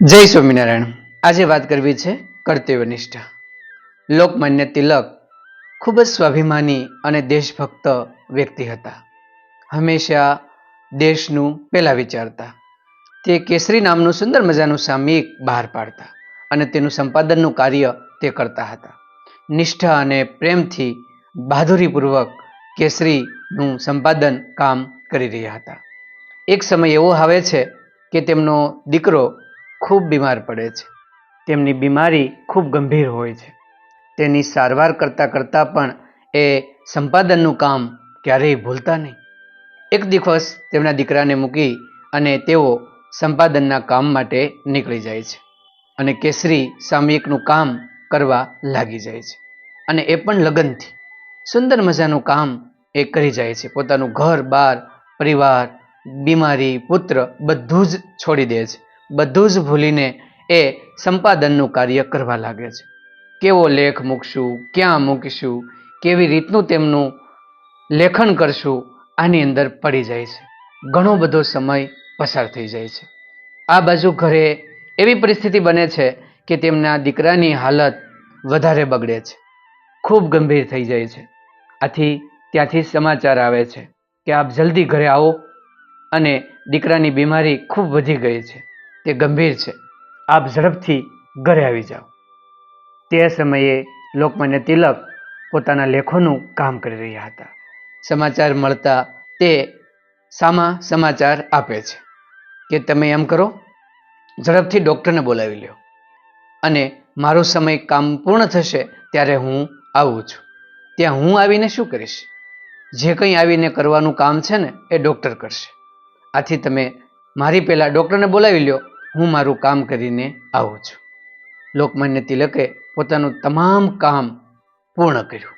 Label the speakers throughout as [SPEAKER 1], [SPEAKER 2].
[SPEAKER 1] જય સ્વામિનારાયણ. આજે વાત કરવી છે કર્તવ્યનિષ્ઠા લોકમાન્ય તિલક ખૂબ જ સ્વાભિમાની અને દેશભક્ત વ્યક્તિ હતા. હંમેશા દેશનું પહેલાં વિચારતા. તે કેસરી નામનું સુંદર મજાનું સામયિક બહાર પાડતા અને તેનું સંપાદનનું કાર્ય તે કરતા હતા. નિષ્ઠા અને પ્રેમથી બહાદુરીપૂર્વક કેસરીનું સંપાદન કામ કરી રહ્યા હતા. એક સમય એવો આવે છે કે તેમનો દીકરો ખૂબ બીમાર પડે છે. તેમની બીમારી ખૂબ ગંભીર હોય છે. તેની સારવાર કરતાં કરતાં પણ એ સંપાદનનું કામ ક્યારેય ભૂલતા નહીં. એક દિવસ તેમના દીકરાને મૂકી અને તેઓ સંપાદનના કામ માટે નીકળી જાય છે અને કેસરી સામયિકનું કામ કરવા લાગી જાય છે અને એ પણ લગનથી. સુંદર મજાનું કામ એ કરી જાય છે. પોતાનું ઘર, બાર, પરિવાર, બીમારી, પુત્ર બધું જ છોડી દે છે. બધું જ ભૂલીને એ સંપાદનનું કાર્ય કરવા લાગે છે. કેવો લેખ મૂકશું, ક્યાં મૂકીશું, કેવી રીતનું તેમનું લેખન કરશું, આની અંદર પડી જાય છે. ઘણો બધો સમય પસાર થઈ જાય છે. આ બાજુ ઘરે એવી પરિસ્થિતિ બને છે કે તેમના દીકરાની હાલત વધારે બગડે છે. ખૂબ ગંભીર થઈ જાય છે. આથી ત્યાંથી સમાચાર આવે છે કે આપ જલ્દી ઘરે આવો અને દીકરાની બીમારી ખૂબ વધી ગઈ છે. તે ગંભીર છે. આપ ઝડપથી ઘરે આવી જાઓ. તે સમયે લોકમાન્ય તિલક પોતાના લેખોનું કામ કરી રહ્યા હતા. સમાચાર મળતા તે સામા સમાચાર આપે છે કે તમે એમ કરો, ઝડપથી ડૉક્ટરને બોલાવી લ્યો અને મારો સમય કામ પૂર્ણ થશે ત્યારે હું આવું છું. ત્યાં હું આવીને શું કરીશ? જે કંઈ આવીને કરવાનું કામ છે ને એ ડૉક્ટર કરશે. આથી તમે મારી પહેલાં ડૉક્ટરને બોલાવી લ્યો હું મારું કામ કરીને આવું છું. લોકમાન્ય તિલકે પોતાનું તમામ કામ પૂર્ણ કર્યું.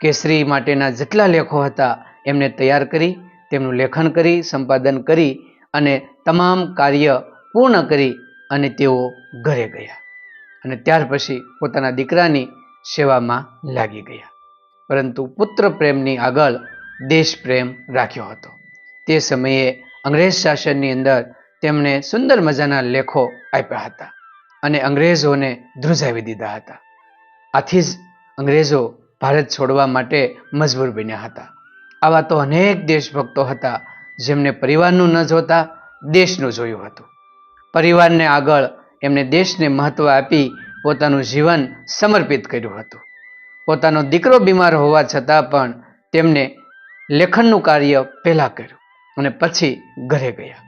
[SPEAKER 1] કેસરી માટેના જેટલા લેખો હતા એમને તૈયાર કરી, તેમનું લેખન કરી, સંપાદન કરી અને તમામ કાર્ય પૂર્ણ કરી અને તેઓ ઘરે ગયા. અને ત્યાર પછી પોતાના દીકરાની સેવામાં લાગી ગયા. પરંતુ પુત્ર પ્રેમની આગળ દેશ પ્રેમ રાખ્યો હતો. તે સમયે અંગ્રેજ શાસનની અંદર તેમણે સુંદર મજાના લેખો આપ્યા હતા અને અંગ્રેજોને ધ્રુજાવી દીધા હતા. આથી જ અંગ્રેજો ભારત છોડવા માટે મજબૂર બન્યા હતા. આવા તો અનેક દેશભક્તો હતા જેમને પરિવારનું ન જોતા દેશનું જોયું હતું. પરિવારને આગળ એમને દેશને મહત્વ આપી પોતાનું જીવન સમર્પિત કર્યું હતું. પોતાનો દીકરો બીમાર હોવા છતાં પણ તેમને લેખનનું કાર્ય પહેલાં કર્યું અને પછી ઘરે ગયા.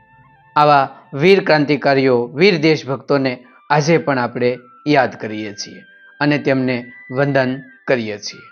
[SPEAKER 1] આવા વીર ક્રાંતિકારીઓ, વીર દેશભક્તોને આજે પણ આપણે યાદ કરીએ છીએ અને તેમને વંદન કરીએ છીએ.